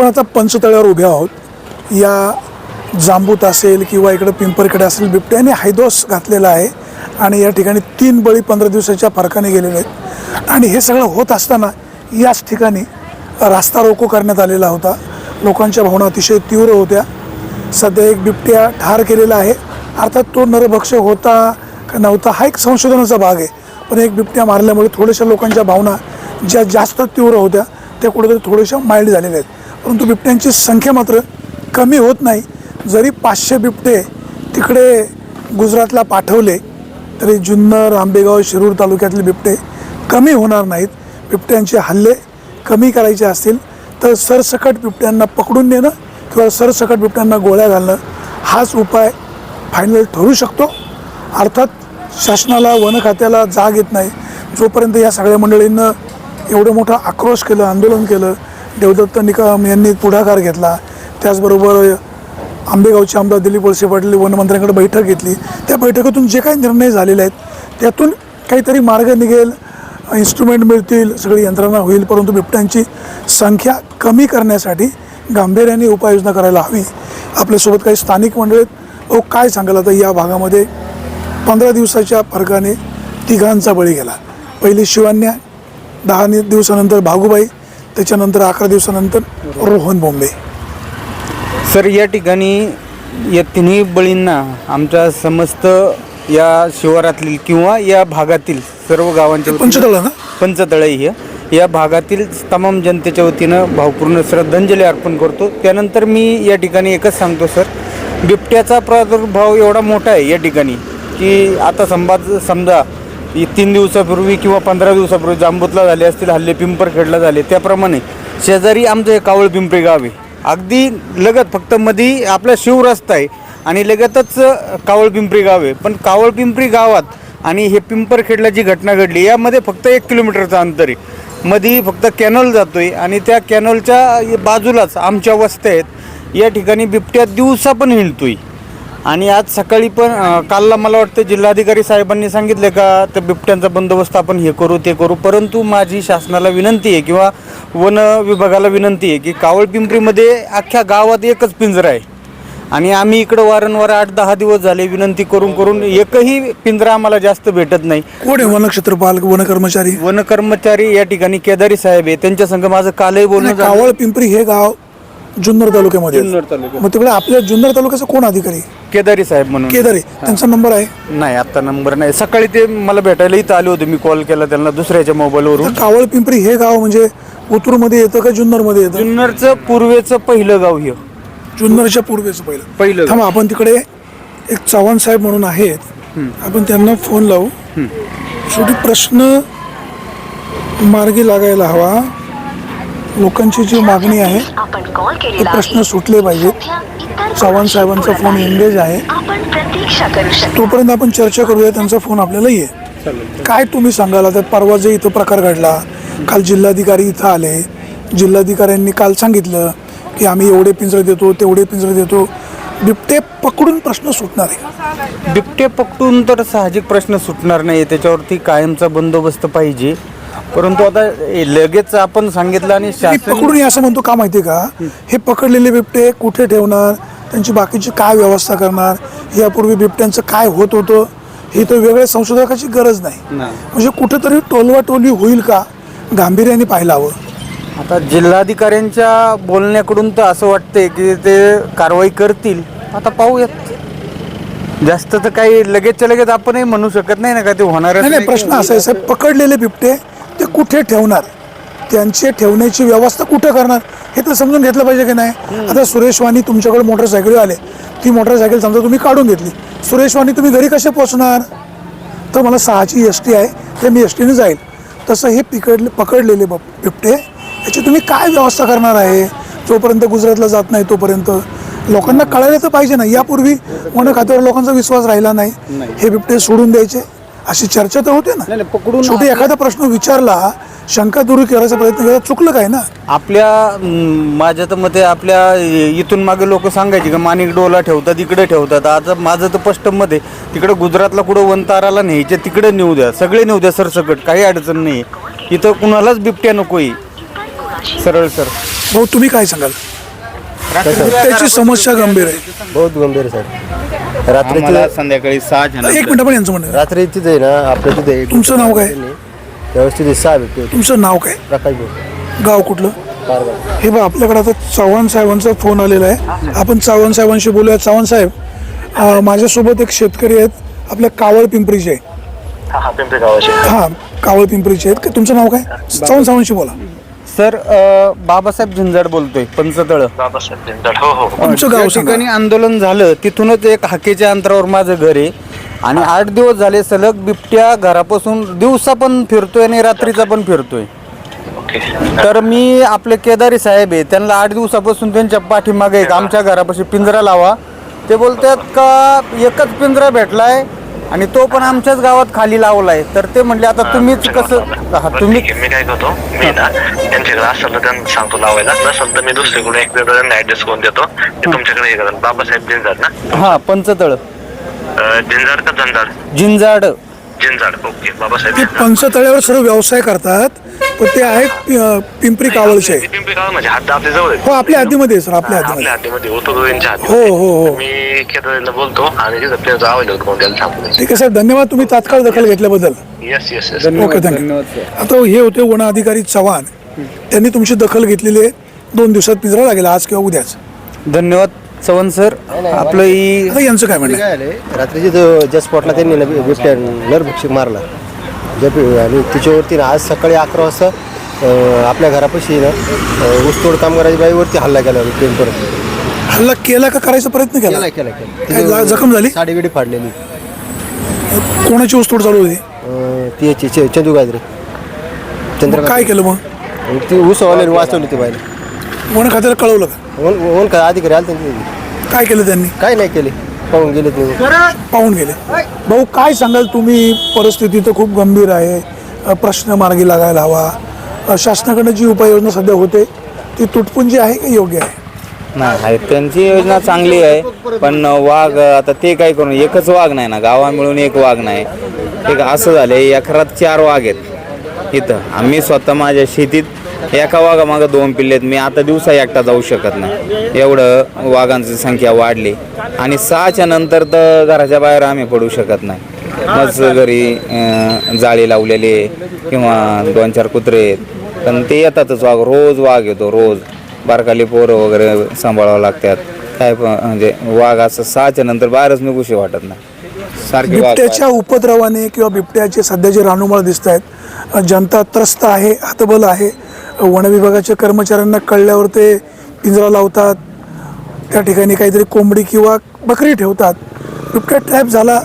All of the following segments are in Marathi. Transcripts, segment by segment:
आपण आता पंचतळ्यावर उभे आहोत या जांबूत असेल किंवा इकडं पिंपरकडे असेल बिबट्याने हैदोस घातलेला आहे आणि या ठिकाणी तीन बळी पंधरा दिवसाच्या फरकाने गेलेले आहेत. आणि हे सगळं होत असताना याच ठिकाणी रास्ता रोको करण्यात आलेला होता. लोकांच्या भावना अतिशय तीव्र होत्या. सध्या एक बिबट्या ठार केलेला आहे. अर्थात तो नरभक्ष होता का नव्हता हा एक संशोधनाचा भाग आहे. पण एक बिबट्या मारल्यामुळे थोड्याशा लोकांच्या भावना ज्या जास्त तीव्र होत्या त्या कुठेतरी थोड्याशा माइल्ड झालेल्या आहेत. परंतु बिबट्यांची संख्या मात्र कमी होत नाही. जरी पाचशे बिबटे तिकडे गुजरातला पाठवले तरी जुन्नर आंबेगाव शिरूर तालुक्यातले बिबटे कमी होणार नाहीत. बिबट्यांचे हल्ले कमी करायचे असतील तर सरसकट बिबट्यांना पकडून नेणं किंवा सरसकट बिबट्यांना गोळ्या घालणं हाच उपाय फायनल ठरू शकतो. अर्थात शासनाला वन खात्याला जाग येत नाही. जोपर्यंत या सगळ्या मंडळींनं एवढं मोठं आक्रोश केलं आंदोलन केलं देवदत्त निकम यांनी पुढाकार घेतला. त्याचबरोबर आंबेगावचे आमदार दिलीप वळसे पाटील वनमंत्र्यांकडे बैठक घेतली. त्या बैठकीतून जे काही निर्णय झालेले आहेत त्यातून काहीतरी मार्ग निघेल इन्स्ट्रुमेंट मिळतील सगळी यंत्रणा होईल परंतु बिबट्यांची संख्या कमी करण्यासाठी गांभीर्याने उपाययोजना करायला हवी. आपल्यासोबत काही स्थानिक मंडळीत आहेत. काय सांगाल आता या भागामध्ये? पंधरा दिवसाच्या फरकाने तिघांचा बळी गेला. पहिली शिवान्या दहा नि- दिवसानंतर भागूबाई त्याच्यानंतर अकरा दिवसानंतर रोहन बोंबे. सर या ठिकाणी या तिन्ही बळींना आमच्या समस्त या शिवारातील किंवा या भागातील सर्व गावांच्या पंचतळा ना? पंचतळई हे. या भागातील तमाम जनतेच्या वतीनं भावपूर्ण श्रद्धांजली अर्पण करतो. त्यानंतर मी या ठिकाणी एकच सांगतो सर. बिबट्याचा प्रादुर्भाव एवढा मोठा आहे या ठिकाणी की आता संवाद समजा ही तीन दिवसापूर्वी किंवा पंधरा दिवसापूर्वी जांबूतला झाले असतील हल्ले पिंपरखेडला झाले. त्याप्रमाणे शेजारी आमचं हे कावळ पिंपरी गाव आहे. अगदी लगत फक्त मधी आपला शिवरस्ता आहे आणि लगतच कावळ पिंपरी गाव आहे. पण कावळ पिंपरी गावात आणि हे पिंपरखेडला जी घटना घडली यामध्ये फक्त एक किलोमीटरचं अंतर आहे. मधी फक्त कॅनॉल जातोय आणि त्या कॅनॉलच्या बाजूलाच आमच्या वस्त्या आहेत. या ठिकाणी बिबट्या दिवसा पण हिंडतोय. आणि आज सकाळी पण अं, कालला मला वाटतं जिल्हाधिकारी साहेबांनी सांगितले का त्या बिबट्यांचा बंदोबस्त आपण हे करू ते करू. परंतु माझी शासनाला विनंती आहे किंवा वन विभागाला विनंती आहे की कावळ पिंपरीमध्ये अख्ख्या गावात एकच पिंजरा आहे. आणि आम्ही इकडं वारंवार आठ दहा दिवस झाले विनंती करून करून एकही पिंजरा आम्हाला जास्त भेटत नाही. कोण आहे वनक्षेत्रपाल वन कर्मचारी वन कर्मचारी या ठिकाणी केदारी साहेब आहे. त्यांच्या संघ माझं कालही बोलणं झालं कावळ पिंपरी हे गाव जुन्नर तालुक्यामध्ये. जुन्नर तालुक्यात. मग तिकडे आपल्या जुन्नर तालुक्याचा कोण अधिकारी? केदारी साहेब म्हणून. केदारे. त्यांचा नंबर आहे? नाही आता नंबर नाही. सकाळी ते मला भेटायला इथं आले होते. मी कॉल केला त्यांना दुसऱ्याच्या मोबाईलवरून. तर कावळ पिंपरी हे गाव म्हणजे ओतूरमध्ये येतं का जुन्नरमध्ये येतं? जुन्नरचं पूर्वेचं पहिलं गाव हे. जुन्नरच्या पूर्वेचं पहिलं. पहिलं थांबा आपण तिकडे एक चव्हाण साहेब म्हणून आहेत. आपण त्यांना फोन लावू. शेवटी प्रश्न मार्गी लागायला हवा. लोकांची जी मागणी आहे प्रश्न. सुटले पाहिजेत. चव्हाण साहेबांचा फोन एंगेज आहे. आपण प्रतीक्षा करू शकता. तोपर्यंत आपण चर्चा करूया. त्यांचा फोन आपल्याला ये काय तुम्ही सांगाल? आता परवा जे इथं प्रकार घडला काल जिल्हाधिकारी इथं आले. जिल्हाधिकाऱ्यांनी काल सांगितलं की आम्ही एवढे पिंजरे देतो तेवढे पिंजरे देतो. बिबटे पकडून प्रश्न सुटणार आहे. बिबटे पकडून तर साहजिक प्रश्न सुटणार नाही त्याच्यावरती कायमचा बंदोबस्त पाहिजे. परंतु आता हे लगेच आपण सांगितलं आणि मी शासन पकडून हे असं म्हणतो का माहिती आहे का? हे पकडलेले बिबटे कुठे ठेवणार? त्यांची बाकीची काय व्यवस्था करणार? यापूर्वी बिबट्यांचं काय होत होतं? ही तर वेगळ्या संशोधकाची गरज नाही. नाही. म्हणजे कुठेतरी टोलवा टोलवी होईल का? गांभीर्याने पाहायला हवं आता जिल्हाधिकाऱ्यांच्या बोलण्याकडून तर असं वाटतंय की ते कारवाई करतील. आता पाहूयात. जास्त तर काही लगेचच्या लगेच आपणही म्हणू शकत नाही ना का ते होणार नाही नाही. प्रश्न असा आहे साहेब. पकडलेले बिबटे ते कुठे ठेवणार? त्यांचे ठेवण्याची व्यवस्था कुठं करणार? हे तर समजून घेतलं पाहिजे की नाही? आता सुरेश वाणी तुमच्याकडे मोटरसायकल आले. ती मोटरसायकल समजा तुम्ही काढून घेतली. सुरेश वाणी तुम्ही घरी कसे पोहोचणार? तर मला सहाची एस टी आहे. ते मी एस टीने जाईल. तसं हे पिकडले पकडलेले बप बिबटे याची तुम्ही काय व्यवस्था करणार आहे? जोपर्यंत गुजरातला जात नाही तोपर्यंत. लोकांना कळायला तर पाहिजे ना. यापूर्वी वन खात्यावर लोकांचा विश्वास राहिला नाही. हे बिबटे सोडून द्यायचे. अशी चर्चा तर होते नाही, ना पकडून शेवटी एखादा प्रश्न विचारला शंका दूर करायचा प्रयत्न केला चुकलं काय ना? आपल्या माझ्या तर मते आपल्या इथून मागे लोक सांगायचे का माणिक डोला ठेवतात इकडे ठेवतात. आज माझं तर पष्टमध्ये तिकडे गुजरातला कुठं वनताराला न्यायचे तिकडे नेऊ द्या. सगळे नेऊ द्या सरसकट. काही अडचण नाही. इथं कुणालाच बिबट्या नकोय. सरळ सर. भाऊ तुम्ही काय सांगाल? बिबट्याची समस्या गंभीर आहे. बहुत गंभीर आहे साहेब. आम्हाला रात्रीची संध्याकाळी सहाच्या एक नंतर मिनिट पण यांचं म्हणणं. रात्री तिथे आहे ना आपल्या तिथे एक तुमचं नाव काय? व्यवस्थित सहा व्यक्ती होते. तुमचं नाव काय? प्रकाश भाऊ गाव कुठलं? पारगाव. हे बघ आपल्याकडे आता चव्हाण साहेबांचा फोन आलेला आहे. आपण चव्हाण साहेबांशी बोलूया चव्हाण साहेब अं, माझ्यासोबत एक शेतकरी आहेत. आपल्या कावळ पिंपरीचे हा हा पिंपरी गावाचे. हां कावळ पिंपरीचे आहेत. का- तुमचं नाव काय? चव्हाण साहेबांशी बोला. सर अ, बाबासाहेब झुंजाड बोलतोय पंचतळ. बाबासाहेब जिंदाल हो हो. तुमचं ज्या गाव सांगा. ठिकाणी आंदोलन झालं तिथूनच एक हाकेच्या अंतरावर माझं घर आहे. आणि आठ दिवस झाले सलग बिबट्या घरापासून दिवसा पण फिरतोय आणि रात्रीचा पण फिरतोय. ओके. तर मी आपले केदारी साहेब आहे त्यांना आठ दिवसापासून त्यांच्या पाठीमागे एक आमच्या घरापाशी पिंजरा लावा. ते बोलतात का एकच पिंजरा भेटलाय आणि तो पण आमच्याच गावात खाली लावलाय. तर ते म्हणले आता तुम्हीच कसं हा तुम्ही. मी काय करतो मी ना त्यांच्याकडे असेल तर त्यांना सांगतो लावायला. नसेल तर मी दुसरीकडे एक त्यांना ऍड्रेस करून देतो. ते तुमच्याकडे हे करा बाबासाहेब जिंजाड ना? हा पंचतळ. जिंजाड का जंजाड? जिंजाड. जिंजाड ओके ते. पंचतळ्यावर सर्व व्यवसाय करतात पण ते आहेत पिंपरी कावळचे. ते पिंपरी गाव म्हणजे हात आपल्या जवळ आहे. हो आपल्या हद्दीमध्ये आहे सर आपल्या हा, हद्दीमध्ये आपल्या हातीमध्ये होतो दोघींच्या हो हो हो. मी केदारीला बोलतो आणि तिथं त्यांचं अवेलेबल करून द्यायला सांगतो ठीक आहे साहेब धन्यवाद. तुम्ही तात्काळ दखल घेतल्याबद्दल. Yes yes yes okay thank you आता हे होते वन अधिकारी चव्हाण. त्यांनी तुमची दखल घेतलेली आहे. दोन दिवसात पिंजरा लागेल आज किंवा उद्याच. धन्यवाद. चव्हाण सर आपलं ही आता यांचं काय म्हणणं? आहे? काय आले. रात्रीची तो ज्या स्पॉटला त्यांनी ना बि- बिबट्या नरभक्षक मारला. ज्या बि- आणि त्याच्यावरती ना आज सकाळी अकरा वाजता अं, आपल्या घरापाशी ना अं, ऊसतोड कामगाराच्या बाईवरती हल्ला केला टेम्पर हल्ला केला का करायचा प्रयत्न केला? केला केला काय ला- जखम झाली? साडी बिडी फाडलेली. कोणाची ऊसतोड चालू होती? अं, ती याची च- चंदू गाजरे मग चंद्रकांत काय केलं मग? आणि ती ऊसवाल्याने वाचवली ती बाईला. वन खात्याला कळवलं का? ओन ओन का? अधिकारी आले त्यांनी काय केलं त्यांनी? काय नाही केले. पाहून गेले ते. पाहून गेले. भाऊ काय सांगाल तुम्ही? परिस्थिती तर खूप गंभीर आहे. अ, प्रश्न मार्गी लागायला हवा. अ, शासनाकडनं जी उपाययोजना सध्या होते ती तुटपुंजी आहे का योग्य आहे? नाही आहे. त्यांची योजना चांगली आहे. पण वाघ आता ते काय करून एकच वाघ नाही ना? गावा मिळून एक वाघ नाही. एक असं झालंय. एकरात चार वाघ आहेत. इथं. आम्ही स्वतः माझ्या शेतीत एका वाघामागं दोन पिल्ले आहेत. मी आता दिवसा एकटा जाऊ शकत नाही. एवढं वाघांची संख्या वाढली. आणि सहाच्या नंतर तर घराच्या बाहेर आम्ही पडू शकत नाही. मग घरी जाळी लावलेली आहे किंवा दोन चार कुत्रे आहेत. पण ते येतातच वाघ. रोज वाघ येतो रोज. बारकाली पोरं वगैरे सांभाळावं लागतात. काय म्हणजे वाघ असं सहाच्या नंतर बाहेरच निघूशी वाटत नाही. बिबट्याच्या उपद्रवाने किंवा बिबट्याचे सध्या जे रानुमाळ दिसत आहेत जनता त्रस्त आहे हतबल आहे. वनविभागाच्या कर्मचाऱ्यांना कळल्यावर ते पिंजरा लावतात. त्या ठिकाणी काहीतरी कोंबडी किंवा बकरी ठेवतात. बिबट्या ट्रॅप झाला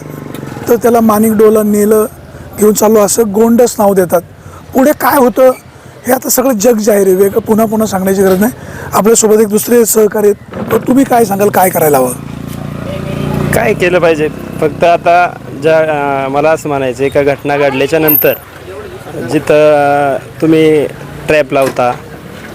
तर त्याला मानिक डोला नेलं घेऊन चाललो असं गोंडस नाव देतात. पुढे काय होतं हे आता सगळं जग जाहीर आहे. वेगळं पुन्हा पुन्हा सांगण्याची गरज नाही. आपल्यासोबत एक दुसरे सहकारी तर तुम्ही काय सांगाल? काय करायला हवं? काय केलं पाहिजे? फक्त आता ज्या मला असं म्हणायचं आहे घटना घडल्याच्या नंतर जिथं तुम्ही ट्रॅप लावता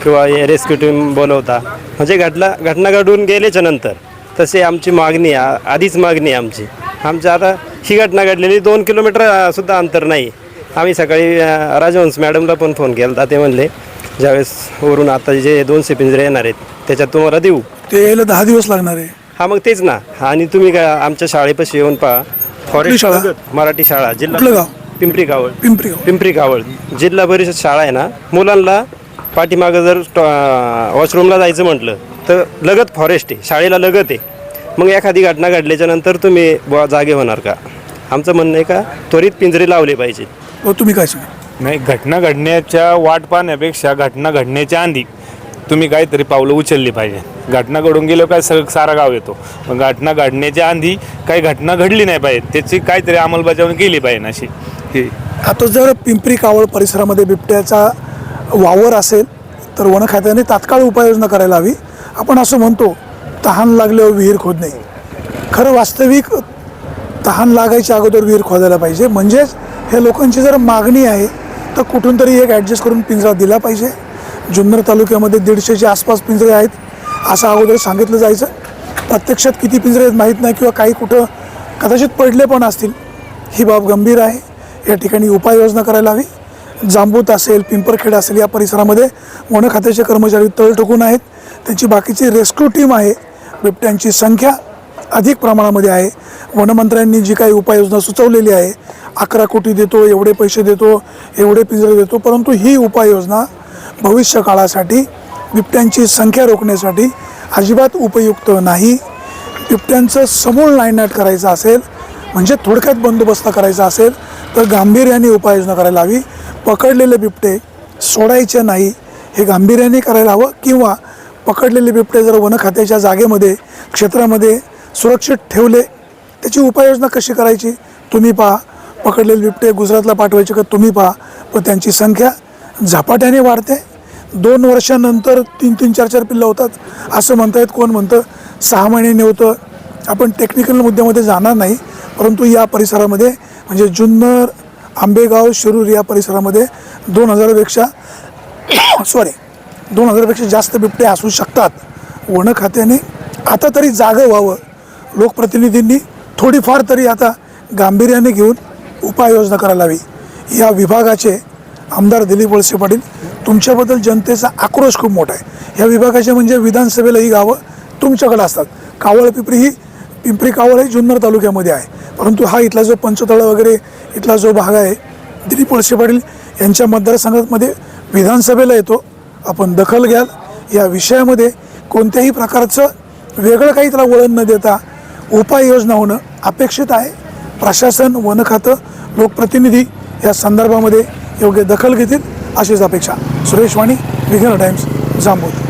किंवा रेस्क्यू टीम बोलवता. म्हणजे घटना घटना घडून गेल्याच्यानंतर तसे आमची मागणी आधीच मागणी आहे आमची. आमच्या आता ही घटना घडलेली दोन किलोमीटर सुद्धा अंतर नाही. आम्ही सकाळी राजवंश मॅडमला पण फोन केला होता ते म्हणले ज्यावेळेस वरून आता जे दोनशे पिंजरे येणार आहेत त्याच्यात तुम्हाला देऊ. ते यायला दहा दिवस लागणार आहे. हा मग तेच ना. आणि तुम्ही काय आमच्या शाळेपाशी येऊन पहा. कुठली शाळा? मराठी शाळा जिल्हा? पिंपरी कावळ पिंपरी. पिंपरी कावळ जिल्हा परिषद शाळा आहे ना मुलांना पाठीमागं जर वॉशरूमला जायचं म्हटलं तर लगत फॉरेस्ट आहे. शाळेला लगत आहे. मग एखादी घटना घडल्याच्या नंतर तुम्ही बुवा जागे होणार का? आमचं म्हणणं आहे का त्वरित पिंजरे लावले पाहिजे हो तुम्ही काय सांगा? नाही घटना घडण्याच्या वाट पाहण्यापेक्षा घटना घडण्याच्या आधी तुम्ही काहीतरी पावलं उचलली पाहिजे घटना घडून गेलो काय सगळं सारा गाव येतो. पण घटना घडण्याच्या आधी काही घटना घडली नाही पाहिजे त्याची काहीतरी अंमलबजावणी केली पाहिजे अशी. ही. आता जर पिंपरी कावळ परिसरामध्ये बिबट्याचा वावर असेल तर वन खात्याने तात्काळ उपाययोजना करायला हवी. आपण असं म्हणतो तहान लागल्यावर विहीर खोदणे. खरं वास्तविक तहान लागायच्या अगोदर विहीर खोदायला पाहिजे. म्हणजेच हे लोकांची जर मागणी आहे तर कुठून तरी एक ॲडजस्ट करून पिंजरा दिला पाहिजे. जुन्नर तालुक्यामध्ये दीडशेच्या आसपास पिंजरे आहेत असं अगोदर सांगितलं जायचं. प्रत्यक्षात किती पिंजरे आहेत माहीत नाही किंवा काही कुठं कदाचित पडले पण असतील ही बाब गंभीर आहे. या ठिकाणी उपाययोजना करायला हवी. जांबूत असेल पिंपरखेड असेल या परिसरामध्ये वन खात्याचे कर्मचारी तळ ठोकून आहेत. त्यांची बाकीची रेस्क्यू टीम आहे. बिबट्यांची संख्या अधिक प्रमाणामध्ये आहे. वनमंत्र्यांनी जी काही उपाययोजना सुचवलेली आहे अकरा कोटी देतो एवढे पैसे देतो एवढे पिंजरे देतो परंतु ही उपाययोजना भविष्य काळासाठी बिबट्यांची संख्या रोखण्यासाठी अजिबात उपयुक्त नाही. बिबट्यांचं समूळ नायनाट करायचं असेल म्हणजे थोडक्यात बंदोबस्त करायचा असेल तर गांभीर्याने उपाययोजना करायला हवी. पकडलेले बिबटे सोडायचे नाही. हे गांभीर्याने करायला हवं किंवा पकडलेले बिबटे जर वन खात्याच्या जागेमध्ये क्षेत्रामध्ये सुरक्षित ठेवले त्याची उपाययोजना कशी करायची? तुम्ही पहा. पकडलेले बिबटे गुजरातला पाठवायचे का? तुम्ही पहा. पण त्यांची संख्या झपाट्याने वाढते. दोन वर्षानंतर तीन तीन चार चार पिल्लं होतात. असं म्हणतायत. कोण म्हणतं? सहा महिन्यांनी होतं. आपण टेक्निकल मुद्द्यामध्ये जाणार नाही परंतु या परिसरामध्ये म्हणजे जुन्नर आंबेगाव शिरूर या परिसरामध्ये दोन हजारापेक्षा सॉरी दोन हजारापेक्षा जास्त बिबटे असू शकतात. वन खात्याने आता तरी जागं व्हावं. लोकप्रतिनिधींनी थोडीफार तरी आता गांभीर्याने घेऊन उपाययोजना करायला हवी. या विभागाचे आमदार दिलीप वळसे पाटील तुमच्याबद्दल जनतेचा आक्रोश खूप मोठा आहे. या विभागाचे म्हणजे विधानसभेला ही गावं तुमच्याकडे असतात. कावळ पिपरी ही पिंपरी कावळही जुन्नर तालुक्यामध्ये आहे. परंतु हा इथला जो पंचतळा वगैरे इथला जो भाग आहे दिलीप वळसे पाटील यांच्या मतदारसंघामध्ये विधानसभेला येतो. आपण दखल घ्याल. या विषयामध्ये कोणत्याही प्रकारचं वेगळं काही त्याला वळण न देता उपाययोजना होणं अपेक्षित आहे. प्रशासन वन खातं लोकप्रतिनिधी या संदर्भामध्ये योग्य दखल घेतील अशीच अपेक्षा. सुरेश वाणी विघ्न टाइम्स जांबूत